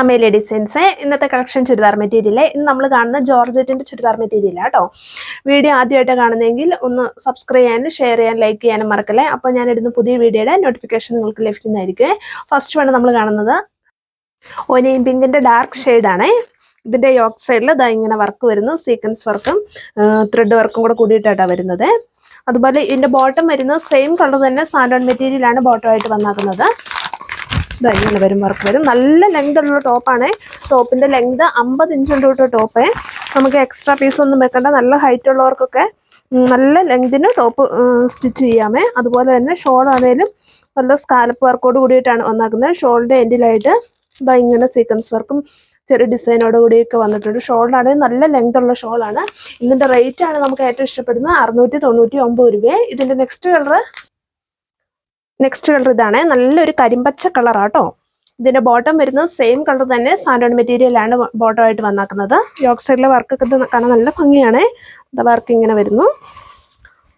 Amelia designs. ഇന്നത്തെ collection churidar material ഇന്ന് നമ്മൾ കാണുന്ന ജോർജറ്റിന്റെ ചുരിദാർ മെറ്റീരിയൽ കേട്ടോ വീഡിയോ ആദ്യമായിട്ട് കാണുന്നെങ്കിൽ ഒന്ന് സബ്സ്ക്രൈബ് ചെയ്യാനും ഷെയർ ചെയ്യാനും ലൈക്ക് ചെയ്യാനും മറക്കല്ലേ? അപ്പോൾ ഞാൻ ഇടുന്ന പുതിയ വീഡിയോയുടെ നോട്ടിഫിക്കേഷൻ നിങ്ങൾക്ക് ലഭിക്കുന്നതായിരിക്കും. ഫസ്റ്റ് വേണം നമ്മൾ കാണുന്നത് ഒനിയൻ പിങ്കിന്റെ ഡാർക്ക് ആണ്. ഇതിന്റെ യോക്ക് സൈഡിൽ ഇതാ ഇങ്ങനെ വർക്ക് വരുന്നു സീക്വൻസ് വർക്കും ത്രെഡ് വർക്കും കൂടെ കൂടിയിട്ടാണ് വരുന്നത്. അതുപോലെ ഇതിന്റെ ബോട്ടം വരുന്നത് സെയിം കളർ തന്നെ സാൻഡോൺ മെറ്റീരിയലാണ് ബോട്ടം ആയിട്ട് വന്നാക്കുന്നത്. ഇങ്ങനെ വരും വർക്ക് വരും. നല്ല ലെങ്ത് ഉള്ള ടോപ്പാണ് ടോപ്പിന്റെ ലെങ്ത് അമ്പത് ഇഞ്ച് ഉണ്ട് കേട്ടോ ടോപ്പ് നമുക്ക് എക്സ്ട്രാ പീസ് ഒന്നും വെക്കണ്ട. നല്ല ഹൈറ്റ് ഉള്ളവർക്കൊക്കെ നല്ല ലെങ്തിന് ടോപ്പ് സ്റ്റിച്ച് ചെയ്യാമേ. അതുപോലെ തന്നെ ഷോൾ ആണെങ്കിലും നല്ല സ്കാലപ്പ് വർക്കോട് കൂടിയിട്ടാണ് വന്നാക്കുന്നത് ഷോളിന്റെ എൻഡിലായിട്ട് ഇതാ ഇങ്ങനെ സീക്വൻസ് വർക്കും ചെറിയ ഡിസൈനോട് കൂടിയൊക്കെ വന്നിട്ടുണ്ട്. ഷോളിനാണെങ്കിൽ നല്ല ലെങ്ത് ഉള്ള ഷോളാണ് ഇതിന്റെ റേറ്റ് ആണ് നമുക്ക് ഏറ്റവും ഇഷ്ടപ്പെടുന്നത് അറുന്നൂറ്റി തൊണ്ണൂറ്റി ഒമ്പത് രൂപയെ. ഇതിന്റെ നെക്സ്റ്റ് കളർ നെക്സ്റ്റ് കളർ ഇതാണ്. നല്ലൊരു കരിമ്പച്ച കളറാട്ടോ ഇതിന്റെ ബോട്ടം വരുന്നത് സെയിം കളർ തന്നെ സാൻഡോൺ മെറ്റീരിയൽ ആണ് ബോട്ടം ആയിട്ട് വന്നാക്കുന്നത്. യോക്ക് സൈഡിലെ വർക്കൊക്കെ കാണാൻ നല്ല ഭംഗിയാണ്. വർക്ക് ഇങ്ങനെ വരുന്നു.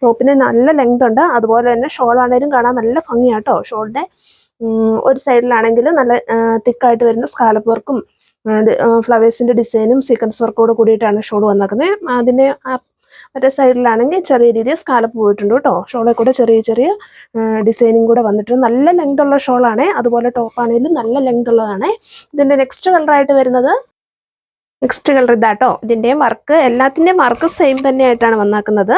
ടോപ്പിന് നല്ല ലെങ്ത് ഉണ്ട്. അതുപോലെ തന്നെ ഷോൾ ആണെങ്കിലും കാണാൻ നല്ല ഭംഗിയാട്ടോ ഷോളിന്റെ ഒരു സൈഡിലാണെങ്കിൽ നല്ല തിക്കായിട്ട് വരുന്ന സ്കാലപ്പ് വർക്കും ഫ്ലവേഴ്സിന്റെ ഡിസൈനും സീക്വൻസ് വർക്കോട് കൂടിയിട്ടാണ് ഷോൾ വന്നേക്കുന്നത്. അതിന്റെ മറ്റേ സൈഡിലാണെങ്കിൽ ചെറിയ രീതിയിൽ സ്കാലപ്പ് പോയിട്ടുണ്ട് കേട്ടോ. ഷോളെ കൂടെ ചെറിയ ചെറിയ ഡിസൈനിങ് കൂടെ വന്നിട്ടുണ്ട്. നല്ല ലെങ്ത് ഉള്ള ഷോളാണ്. അതുപോലെ ടോപ്പാണെങ്കിലും നല്ല ലെങ്ത് ഉള്ളതാണ്. ഇതിന്റെ നെക്സ്റ്റ് കളറായിട്ട് വരുന്നത് നെക്സ്റ്റ് കളർ ഇതാട്ടോ. ഇതിന്റെയും വർക്ക് എല്ലാത്തിന്റെയും വർക്ക് സെയിം തന്നെയായിട്ടാണ് വന്നാക്കുന്നത്.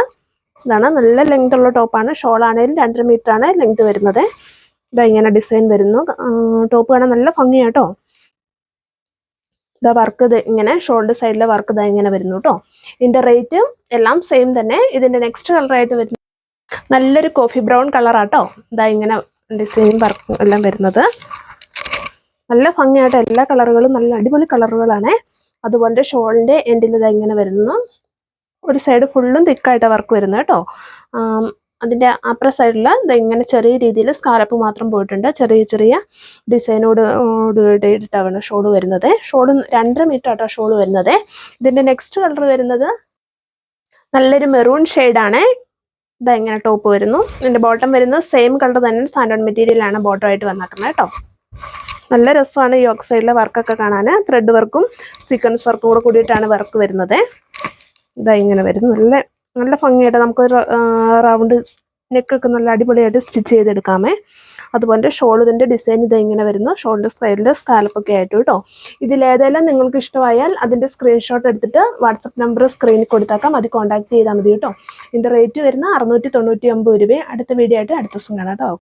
ഇതാണ് നല്ല ലെങ്ത് ഉള്ള ടോപ്പാണ് ഷോളാണെങ്കിലും രണ്ടര മീറ്റർ ആണ് ലെങ്ത് വരുന്നത്. ഇതാ ഇങ്ങനെ ഡിസൈൻ വരുന്നു. ടോപ്പ് കാണാൻ നല്ല ഭംഗിയാട്ടോ ഇതാ വർക്ക് ഇത് ഇങ്ങനെ ഷോൾഡർ സൈഡിലെ വർക്ക് ഇതാ ഇങ്ങനെ വരുന്നു കേട്ടോ ഇതിന്റെ റേറ്റും എല്ലാം സെയിം തന്നെ. ഇതിന്റെ നെക്സ്റ്റ് കളറായിട്ട് വരുന്നത് നല്ലൊരു കോഫി ബ്രൗൺ കളറാട്ടോ ഇതാ ഇങ്ങനെ ഡിസൈനും വർക്കും എല്ലാം വരുന്നത്. നല്ല ഭംഗിയായിട്ട് എല്ലാ കളറുകളും നല്ല അടിപൊളി കളറുകളാണ് അതുപോലെ ഷോളിന്റെ എൻഡിൽ ഇതാ ഇങ്ങനെ വരുന്നു. ഒരു സൈഡ് ഫുള്ളും തിക്കായിട്ട് വർക്ക് വരുന്നത് കേട്ടോ ആം, അതിന്റെ അപ്പുറ സൈഡിൽ ഇങ്ങനെ ചെറിയ രീതിയിൽ സ്കാലപ്പ് മാത്രം പോയിട്ടുണ്ട്. ചെറിയ ചെറിയ ഡിസൈനോട് ഇട്ടാണ് ഷോൾ വരുന്നത്. ഷോൾ രണ്ടര മീറ്റർ ആട്ടോ ഷോൾ വരുന്നത്. ഇതിന്റെ നെക്സ്റ്റ് കളർ വരുന്നത് നല്ലൊരു മെറൂൺ ഷെയ്ഡാണ് ഇതാ ഇങ്ങനെ ടോപ്പ് വരുന്നു. ഇതിന്റെ ബോട്ടം വരുന്നത് സെയിം കളർ തന്നെ സ്റ്റാൻഡേർഡ് മെറ്റീരിയലാണ് ബോട്ടം ആയിട്ട് വന്നേക്കുന്നത് കേട്ടോ നല്ല രസമാണ് ഈ ഓക്സൈഡിലെ വർക്കൊക്കെ കാണാൻ ത്രെഡ് വർക്കും സീക്വൻസ് വർക്കും കൂടെ കൂടിയിട്ടാണ് വർക്ക് വരുന്നത്. ഇതാ ഇങ്ങനെ വരും നല്ല നല്ല ഭംഗിയായിട്ട് നമുക്കൊരു റൗണ്ട് നെക്കൊക്കെ നല്ല അടിപൊളിയായിട്ട് സ്റ്റിച്ച് ചെയ്തെടുക്കാമേ. അതുപോലെ ഷോളിന്റെ ഡിസൈൻ ഇത് ഇങ്ങനെ വരുന്നു. ഷോളിന്റെ സൈഡിൽ സ്കാലപ്പൊക്കെ ആയിട്ട് കേട്ടോ ഇതിലേതെല്ലാം നിങ്ങൾക്ക് ഇഷ്ടമായാൽ അതിന്റെ സ്ക്രീൻഷോട്ട് എടുത്തിട്ട് വാട്സപ്പ് നമ്പർ സ്ക്രീനിൽ കൊടുത്താക്കാം. അത് കോൺടാക്ട് ചെയ്താൽ മതി കേട്ടോ ഇതിന്റെ റേറ്റ് വരുന്ന അറുന്നൂറ്റി തൊണ്ണൂറ്റി ഒമ്പത് രൂപയും. അടുത്ത വീഡിയോ ആയിട്ട് അടുത്ത ദിവസം കാണാം കേട്ടോ